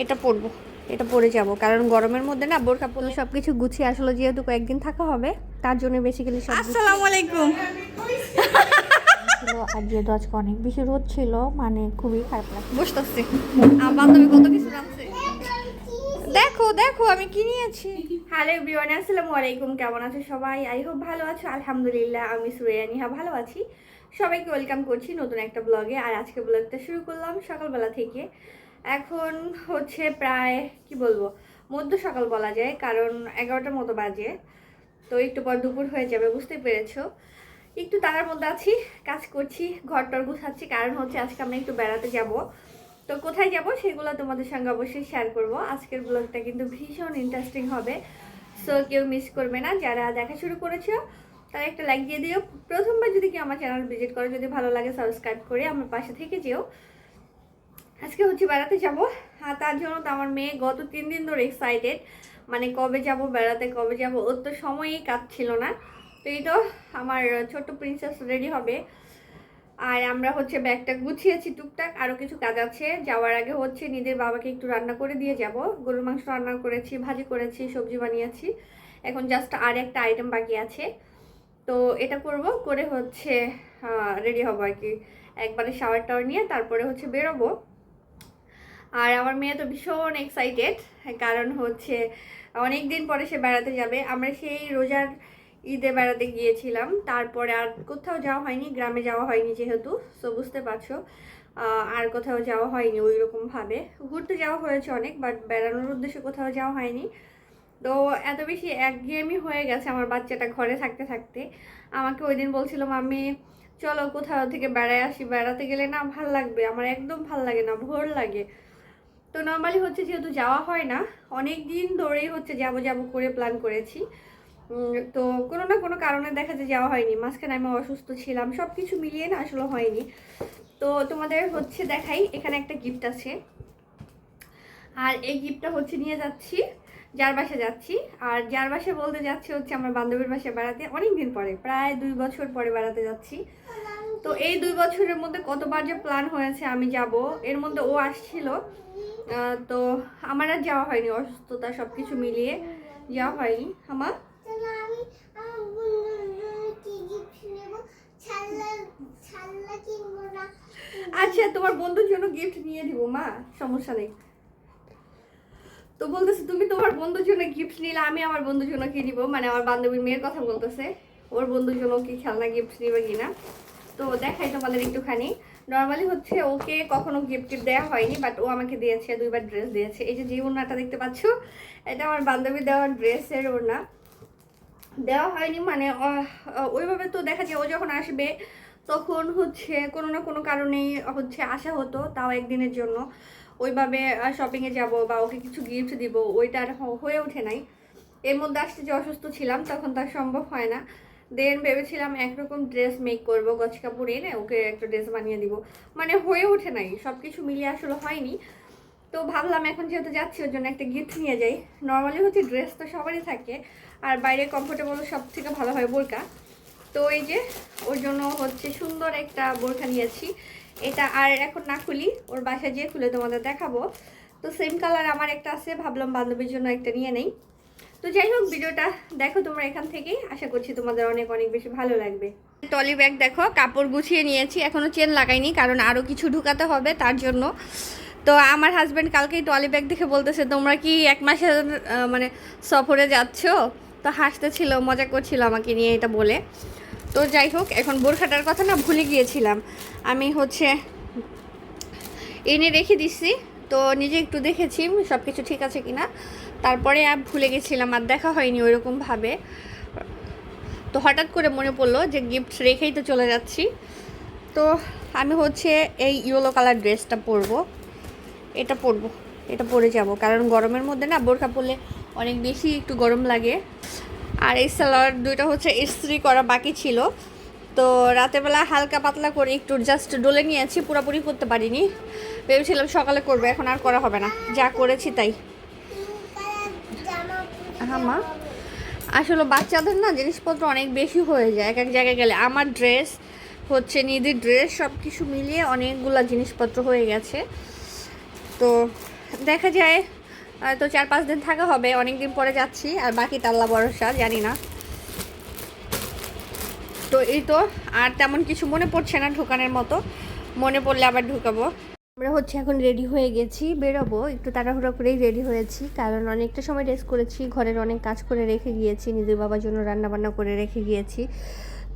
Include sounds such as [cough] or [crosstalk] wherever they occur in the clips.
এটা পরবো এটা পরে যাব। কারণ গরমের মধ্যে না বোরখা পরলে সব কিছু গুছিয়ে আসলে যেহেতু কয়েকদিন থাকা হবে তার জন্য বেসিক্যালি সব আসসালামু আলাইকুম। আর যেহেতু আজকে অনেক বেশি রোদ ছিল মানে খুবই খারাপ লাগছে। বসতেছি। আমার বান্ধবী কত কিছু রাখছে দেখো দেখো আমি কি নিয়েছি? হ্যালো এভরিওয়ান আসসালামু আলাইকুম কেমন আছো সবাই? আই হোপ ভালো আছো আলহামদুলিল্লাহ আমি সুরেয়া নিহা ভালো আছি। সবাইকে ওয়েলকাম করছি নতুন একটা ব্লগে আর আজকে ব্লগটা শুরু করলাম সকালবেলা থেকে। এখন হচ্ছে প্রায়, কি বলব, মধ্য সকাল বলা যায়, কারণ এগারোটার মতো বাজে। তো একটু পর দুপুর হয়ে যাবে, বুঝতে পেরেছ? একটু তারার মধ্যে আছি, কাজ করছি ঘর টর গুছাচ্ছি, কারণ হচ্ছে আজকে আমরা একটু বেড়াতে যাব। তো কোথায় যাব সেগুলো তোমাদের সঙ্গে অবশ্যই শেয়ার করব। আজকের ব্লগটা কিন্তু ভীষণ ইন্টারেস্টিং হবে সো কেউ মিস করবে না। যারা দেখা শুরু করেছ, তারা একটা লাইক দিয়ে দিও। প্রথমবার যদি কেউ আমার চ্যানেল ভিজিট করো, যদি ভালো লাগে সাবস্ক্রাইব করে আমার পাশে থেকে যেও। আজকে হচ্ছে বেড়াতে যাব। আর তার জন্য তো আমার মেয়ে গত তিন দিন ধরে এক্সাইটেড মানে কবে যাব, বেড়াতে কবে যাব, ওর তো সময়ই কাটছিল না। তো এই তো আমার ছোট্ট প্রিন্সেস রেডি হবে। আর আমরা হচ্ছে ব্যাগটা গুছিয়েছি টুকটাক আরও কিছু কাজ আছে। যাওয়ার আগে হচ্ছে নিজের বাবাকে একটু রান্না করে দিয়ে যাব। গরুর মাংস রান্না করেছি, ভাজি করেছি, সবজি বানিয়েছি। এখন জাস্ট আর একটা আইটেম বাকি আছে। তো এটা করব, করে হচ্ছে রেডি হব আর কি। একবারে শাওয়ার টাওয়ার নিয়ে, তারপরে হচ্ছে বেরোবো। আর আমার মেয়ে তো ভীষণ এক্সাইটেড কারণ হচ্ছে অনেক দিন পরে সে বেড়াতে যাবে। আমরা সেই রোজার ঈদে বেড়াতে গিয়েছিলাম, তারপরে আর কোথাও যাওয়া হয়নি, গ্রামে যাওয়া হয়নি যেহেতু সো বুঝতে পারছ। আর কোথাও যাওয়া হয়নি ওই রকমভাবে ঘুরতে যাওয়া হয়েছে অনেক বাট বেড়ানোর উদ্দেশ্যে কোথাও যাওয়া হয়নি। তো এত বেশি একঘেয়েমি হয়ে গেছে আমার বাচ্চাটা ঘরে থাকতে থাকতে। আমাকে ওই দিন বলছিল, মাম্মি, চলো কোথাও থেকে বেড়ায় আসি। বেড়াতে গেলে না ভালো লাগবে, আমার একদম ভালো লাগে না, ভোর লাগে। তো নর্মালি হচ্ছে যেহেতু যাওয়া হয় না অনেক দিন ধরেই হচ্ছে যাব যাব করে প্ল্যান করেছি। তো কোনো না কোনো কারণে দেখা যায় যাওয়া হয়নি। মাঝখানে আমি অসুস্থ ছিলাম সব কিছু মিলিয়ে না আসলে হয়নি। তো তোমাদের হচ্ছে দেখাই, এখানে একটা গিফট আছে। আর এই গিফটটা হচ্ছে নিয়ে যাচ্ছি, যার বাসে যাচ্ছি। আর যার বাসে বলতে যাচ্ছি হচ্ছে আমার বান্ধবীর বাসে বেড়াতে। অনেক দিন পরে, প্রায় দুই বছর পরে বেড়াতে যাচ্ছি। তো এই দুই বছরের মধ্যে কতবার যে প্ল্যান হয়েছে আমি যাব, এর মধ্যে ও আসছিল। তো আমার আর যাওয়া হয়নি অসুস্থতা সব কিছু মিলিয়ে যাওয়া হয়নি। আমার আচ্ছা তোমার বন্ধুর জন্য গিফট নিয়ে দিব মা সমস্যা নেই। তো বলতেছে তুমি তোমার বন্ধুর জন্য গিফট নিলে আমি আমার বন্ধুর জন্য কি নিব? মানে আমার বান্ধবীর মেয়ের কথা বলতেছে। ওর বন্ধুর জন্য কি খেলনা গিফট নিবে কিনা? তো দেখাই তোমাদের একটুখানি। নর্মালি হচ্ছে ওকে কখনো গিফট টিফট দেওয়া হয়নি বাট ও আমাকে দিয়েছে, দুইবার ড্রেস দিয়েছে। এই যে যে ওড়নাটা দেখতে পাচ্ছ, এটা আমার বান্ধবী দেওয়ার ড্রেসের ওড়না। দেওয়া হয়নি মানে ওইভাবে তো দেখা যায় ও যখন আসবে, তখন হচ্ছে কোনো না কোনো কারণেই হচ্ছে আসা হতো তাও একদিনের জন্য। ওইভাবে শপিংয়ে যাব বা ওকে কিছু গিফট দিব, ওইটা আর হয়ে ওঠে নাই। এর মধ্যে আসতে যে অসুস্থ ছিলাম, তখন তার সম্ভব হয় না। দেন ভেবেছিলাম একরকম ড্রেস মেক করব গছ কাপড় এনে ওকে একটা ড্রেস বানিয়ে দিব। মানে হয়ে ওঠে নাই সব কিছু মিলিয়ে আসলে হয়নি। তো ভাবলাম এখন যেহেতু যাচ্ছি, ওর জন্য একটা গিফট নিয়ে যাই। নর্মালি হচ্ছে ড্রেস তো সবারই থাকে, আর বাইরে কমফোর্টেবল সব থেকে ভালো হয় বোরকা। তো এই যে, ওর জন্য হচ্ছে সুন্দর একটা বোরখা নিয়েছি। এটা আর এখন না খুলি, ওর বাসায় যেয়ে খুলে তোমাদের দেখাবো। তো সেম কালার আমার একটা আছে, ভাবলাম বান্ধবীর জন্য একটা নিয়ে নেই। তো যাই হোক, ভিডিওটা দেখো তোমরা এখান থেকেই। আশা করছি তোমাদের অনেক অনেক বেশি ভালো লাগবে। টলি ব্যাগ দেখো, কাপড় গুছিয়ে নিয়েছি। এখনও চেন লাগাইনি, কারণ আরও কিছু ঢুকাতে হবে তার জন্য। তো আমার হাজব্যান্ড কালকেই টলি ব্যাগ দেখে বলতেছে, তোমরা কি এক মাসের মানে সফরে যাচ্ছ? তো হাসতেছিল, মজা করছিল আমাকে নিয়ে এটা বলে। তো যাই হোক, এখন বোরখাটার কথা না ভুলে গিয়েছিলাম। আমি হচ্ছে এনে রেখে দিছি। তো নিজে একটু দেখেছি সব কিছু ঠিক আছে কিনা। তারপরে আর ভুলে গেছিলাম, আর দেখা হয়নি ওইরকমভাবে। তো হঠাৎ করে মনে পড়ল যে গিফট রেখেই তো চলে যাচ্ছি। তো আমি হচ্ছে এই ইয়েলো কালার ড্রেসটা পরবো। এটা পরবো, এটা পরে যাব। কারণ গরমের মধ্যে না বোরখা পরলে অনেক বেশি একটু গরম লাগে। আর এই সালোয়ার দুইটা হচ্ছে ইস্ত্রি করা বাকি ছিল। তো রাতেরবেলা হালকা পাতলা করে একটু জাস্ট ডলে নিয়েছি, পুরোপুরি করতে পারিনি। ভেবেছিলাম সকালে করব, এখন আর করা হবে না। যা করেছি তাই। হ্যাঁ মা। আসলে বাচ্চাদের না জিনিসপত্র অনেক বেশি হয়ে যায়, এক এক জায়গায় গেলে। আমার ড্রেস হচ্ছে নিদির ড্রেস সব কিছু মিলিয়ে অনেকগুলা জিনিসপত্র হয়ে গেছে। তো দেখা যায় তো চার পাঁচ দিন থাকা হবে অনেক দিন পরে যাচ্ছি, আর বাকি আল্লাহ ভরসা, জানি না। তো এই তো, আর তেমন কিছু মনে পড়ছে না ঢুকানোর মতো। মনে পড়লে আবার ঢুকাবো। আমরা হচ্ছে এখন রেডি হয়ে গেছি, বেরোবো। একটু তাড়াহুড়ো করেই রেডি হয়েছি, কারণ অনেকটা সময় রেস্ট করেছি, ঘরের অনেক কাজ করে রেখে গিয়েছি, নিজের বাবার জন্য রান্না বান্না করে রেখে গিয়েছি।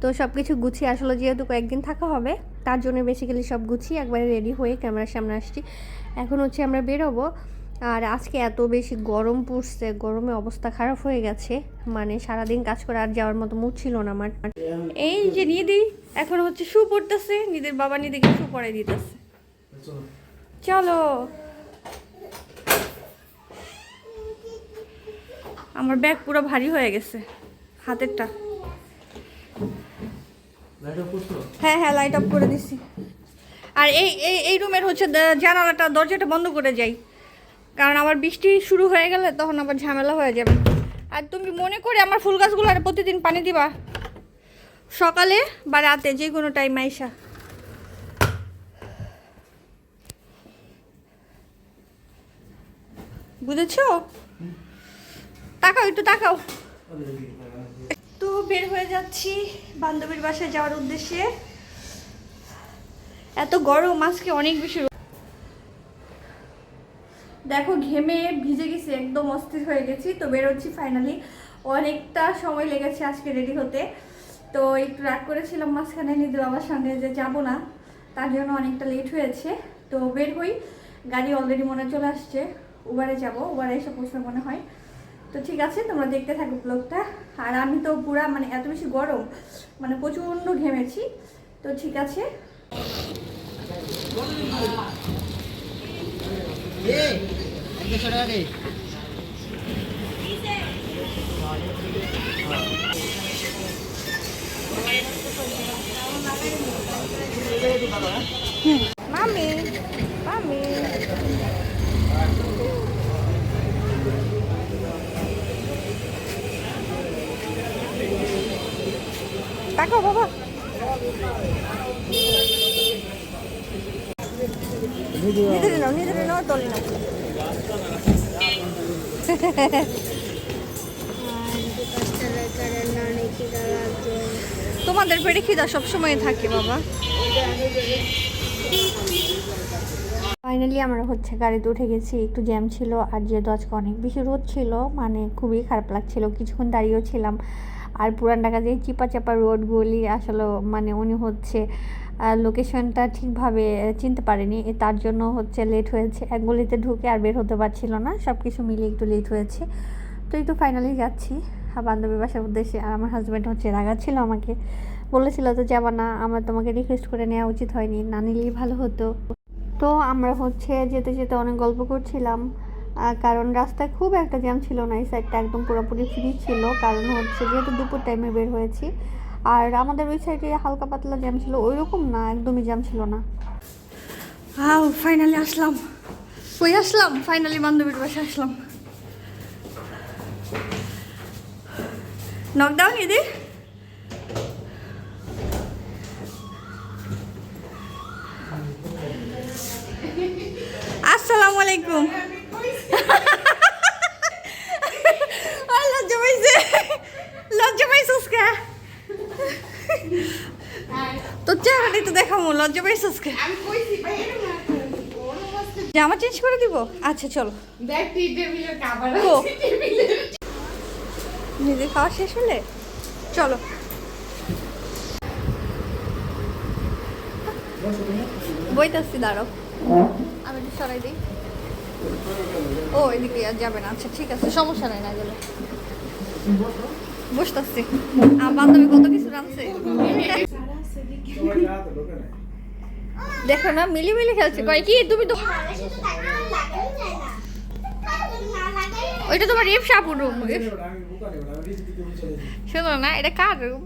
তো সব কিছু গুছিয়ে আসলে যেহেতু কয়েকদিন থাকা হবে, তার জন্য বেসিক্যালি সব গুছিয়ে একবারে রেডি হয়ে ক্যামেরার সামনে আসছি। এখন হচ্ছে আমরা বেরোবো। আর আজকে এত বেশি গরম পড়ছে গরমে অবস্থা খারাপ হয়ে গেছে। মানে সারাদিন কাজ করে আর যাওয়ার মতো মুড ছিল না আমার। এই যে নিদি এখন হচ্ছে শু পড়তেছে নিদের বাবা নিদিকে শু পরে দিতেছে। চলো। আমার ব্যাগ পুরো ভারী হয়ে গেছে হাতেরটা। হ্যাঁ হ্যাঁ লাইট অফ করে দিছি। আর এই এই রুমের হচ্ছে জানালাটা দরজাটা বন্ধ করে যাই। কারণ আবার বৃষ্টি শুরু হয়ে গেলে তখন আবার ঝামেলা হয়ে যাবে। আর তুমি মনে করে আমার ফুল গাছগুলো আর প্রতিদিন পানি দিবা? সকালে বা রাতে, যে কোনো টাইম আইসা। বুঝেছ? তাকাও, একটু তাকাও। তো বের হয়ে যাচ্ছি বান্ধবীর বাসায় যাওয়ার উদ্দেশ্যে। এত গরম, আজকে অনেক বেশি। দেখো, ঘেমে ভিজে গেছি, একদম অস্থির হয়ে গেছি। তো বেরোচ্ছি ফাইনালি অনেকটা সময় লেগেছে আজকে রেডি হতে। তো একটু রাগ করেছিলাম মাঝখানে, নিদু বাবার সঙ্গে যে যাব না, তার জন্য অনেকটা লেট হয়েছে। তো বের হই, গাড়ি অলরেডি মনে চলে আসছে। উবারে যাব উবারে এসে পৌঁছবে মনে হয়। তো ঠিক আছে, তোমরা দেখতে থাকো ব্লগটা আর আমি তো পুরা মানে এত বেশি গরম মানে প্রচণ্ড ঘেমেছি। তো ঠিক আছে। মামি মামি তাকাও বাবা নিতে নাও নিতে নাও তলে নাও তোমাদের পেটে খিদা সবসময় থাকে, বাবা। ফাইনালি আমরা হচ্ছে গাড়িতে উঠে গেছি, একটু জ্যাম ছিল আর যেহেতু আজকে অনেক বেশি রোদ ছিল মানে খুবই খারাপ লাগছিল, কিছুক্ষণ দাঁড়িয়েও ছিলাম। আর পুরান ঢাকা যে চিপা চাপা রোডগুলি আসলে মানে উনি হচ্ছে লোকেশনটা ঠিকভাবে চিনতে পারেনি। তার জন্য হচ্ছে লেট হয়েছে। এক গলিতে ঢুকে আর বের হতে পারছিল না। সব কিছু মিলিয়ে একটু লেট হয়েছে। তো তো ফাইনালি যাচ্ছি। বান্ধবী বাসার উদ্দেশ্যে। আর আমার হাজব্যান্ড হচ্ছে রাগাচ্ছিল আমাকে। বলেছিল তো, যাবা না, আমার তোমাকে রিকোয়েস্ট করে নেওয়া উচিত হয়নি। না নিলেই ভালো হতো। তো আমরা হচ্ছে যেতে যেতে অনেক গল্প করছিলাম। কারণ রাস্তায় খুব একটা জ্যাম ছিল না। এই সাইডটা একদম পুরোপুরি ফ্রি ছিল। কারণ হচ্ছে যেহেতু দুপুর টাইমে বের হয়েছি আর আমাদের ওই সাইডে হালকা পাতলা জ্যাম ছিল ওই রকম না, একদমই জ্যাম ছিল না। আও ফাইনালি আসলাম। কই আসলাম? ফাইনালি বান্ধবীর বাসায় আসলাম। নকডাউন ইদি আসসালামু আলাইকুম আর লজ্জা পাইছে লজ্জা পাইছিস কে তো চেহারাটাই তো দেখাবো লজ্জা পাইছিস কে আমি কইছি ভাই এরকম না কোন অবস্থা জামা চেঞ্জ করে দিব? আচ্ছা চলো। নিজে খাওয়া শেষ হলে? চলো। বইতাছি দাঁড়াও। আমি একটু সরাই দিই। ও এদিকে আর যাবে না। আচ্ছা ঠিক আছে সমস্যা নাই না গেলে। বসতেছি। কত কিছু দেখো না মিলি মিলি খেলছে। কয়, কি, তুমি তো ওইটা তোমার সাপুর রুম শোনো না, এটা কার রুম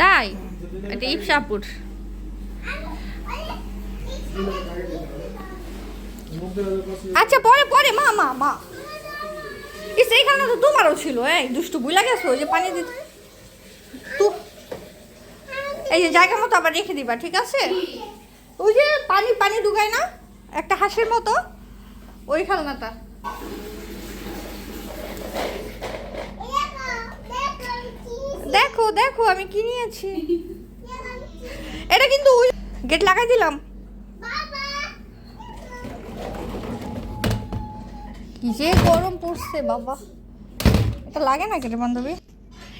তাই, এটা ইপসাপুর আচ্ছা পরে পরে মা মা মা। এই সেইখানে তো তোমারও ছিল এই দুষ্টু বুলা গেছো ওই যে পানি দিতে। তু এই যে জায়গা মতো আবার রেখে দিবা ঠিক আছে? ওই যে পানি পানি ঢুকায় না? একটা হাঁসের মতো ওই খেলনাটা। দেখো দেখো আমি কি নিয়েছি? [laughs] এটা কিন্তু গেট লাগাই দিলাম। যে গরম পড়ছে, বাবা। এটা লাগে না কেটে বান্ধবী?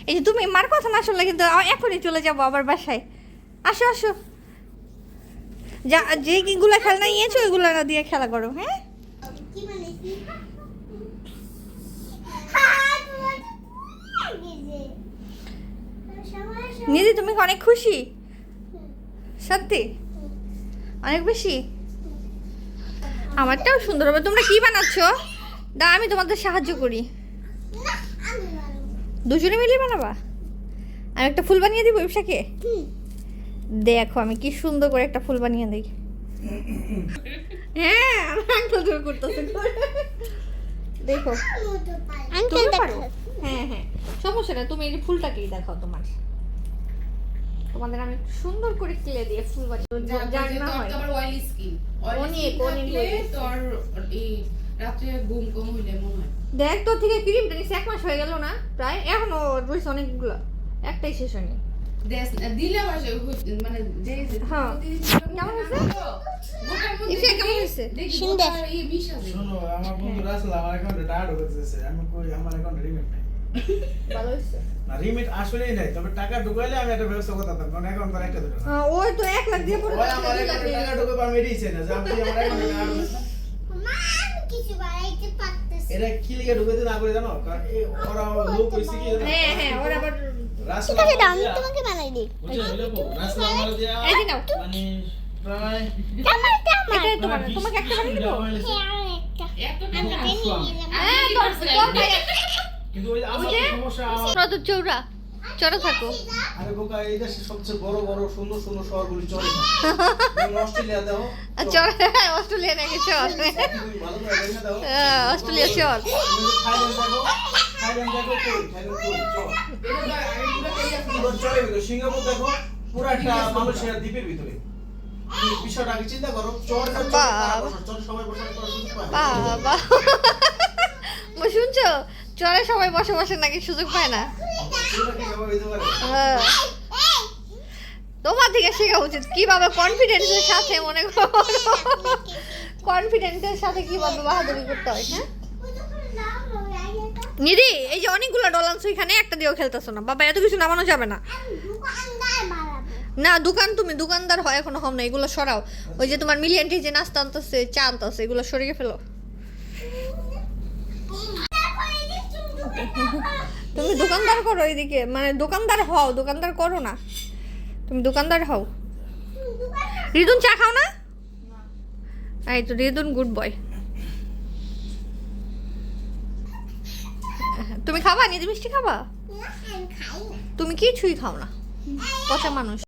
এই যে তুমি, মার কথা না শুনলে কিন্তু এখনই চলে যাব আবার বাসায়। আসো আসো। যা, যে কিগুলো খেলনা নিয়েছো ওইগুলো না দিয়ে খেলা করো হ্যাঁ? নিধি, তুমি অনেক খুশি? সত্যি? অনেক বেশি? আমারটাও সুন্দর হবে। তোমরা কি বানাচ্ছ? দা আমি তোমাদের সাহায্য করি। না আমি মারব দুজনে মিলে বানাবা? আমি একটা ফুল বানিয়ে দিব ইপসাকে দেখো আমি কি সুন্দর করে একটা ফুল বানিয়ে দিই। হ্যাঁ আমার আঙ্কেল জোর করতেছে। দেখো। তুমি পারো? হ্যাঁ হ্যাঁ। সমস্যা না তুমি এই যে ফুলটাকেই দেখাও তোমার। তোমাদের আমি সুন্দর করে ক্লে দিয়ে ফুল বানিয়ে যার না হয়। তোমার অয়েলি স্কিন অনেক, অনেক তোর এই রাত্রে ঘুম কম হইলে মনে হয়। দেখ তোর থেকে ক্রিমটা নিচ্ছে এক মাস হয়ে গেল না প্রায় এখনও রয়েছে অনেকগুলো একটাই শেষ হয়নি। দিলে মানে যে হ্যাঁ। কেমন হয়েছে? কেমন? সুন্দর। শোনো আমার বন্ধু রাসেল আমার অ্যাকাউন্টে টাকা ঢুকেছে আমি কই আমার অ্যাকাউন্টে রিমিট নাই। ভালো হয়েছে। না রিমিট আসলেই নাই তবে টাকা ঢুকাইলে আমি একটা ব্যবস্থা করতাম কারণ অ্যাকাউন্ট তার একটা না ওই তো এক লাখ দিয়ে পড়ে ওই আমার টাকা ঢুকাবে আমি এটাই না যে আপনি আমার অ্যাকাউন্টে [laughs] কিছু পারতেছি। এটা কি লিখে ঢুকাইতে না করে জানো? কারণ এই ওরা লোক কইছে কি হ্যাঁ হ্যাঁ ওর আবার রাসেল ঠিক আছে দাও আমি তোমাকে বানাই দিই। এই নাও মানে প্রায় আমার আমার। এটাই তোমার তোমাকে একটা বানিয়ে দেবো? হ্যাঁ একটা। এত টাকা। হ্যাঁ কিন্তু ওই আমার সমস্যা চৌরা। চড়া থাকো। আরে বোকা এই দেশে সবচেয়ে বড় বড় সুন্দর সুন্দর শহরগুলি অস্ট্রেলিয়া দাও আর অস্ট্রেলিয়া নাকি অস্ট্রেলিয়া থাইল্যান্ড দেখো থাইল্যান্ড দেখো থাইল্যান্ড ভিতরে সিঙ্গাপুর দেখো পুরো একটা দ্বীপের ভিতরে। বিষয়টা আগে চিন্তা করো চর চর বাবা। সবাই বসার করার সুযোগ পায়। বাবা [laughs] শুনছো? চরে সবাই বসে বসে নাকি সুযোগ পায় না? হ্যাঁ। তোমার থেকে শেখা উচিত কীভাবে কনফিডেন্সের সাথে মনে করো। কনফিডেন্সের সাথে কীভাবে বাহাদুরি করতে হয় হ্যাঁ? নিদি এই যে অনেকগুলো ডলান্স এখানে, একটা দিয়েও খেলতেছো না। বাবা, এত কিছু নামানো যাবে না। না, দোকান তুমি, দোকানদার হয়, এখনও হও না, এগুলো সরাও। ওই যে তোমার মিলিয়ন যে নাস্তা আনতেছে, চা আনতেছে, এগুলো সরিয়ে ফেলো। [laughs] তুমি দোকানদার করো এইদিকে মানে দোকানদার হও দোকানদার করো না। তুমি দোকানদার হও। রিদুন চা খাও না? এই তো রিদুন গুড বয় তুমি খাবা? নিজে মিষ্টি খাবা? তুমি কিছুই খাও না। পচা মানুষ।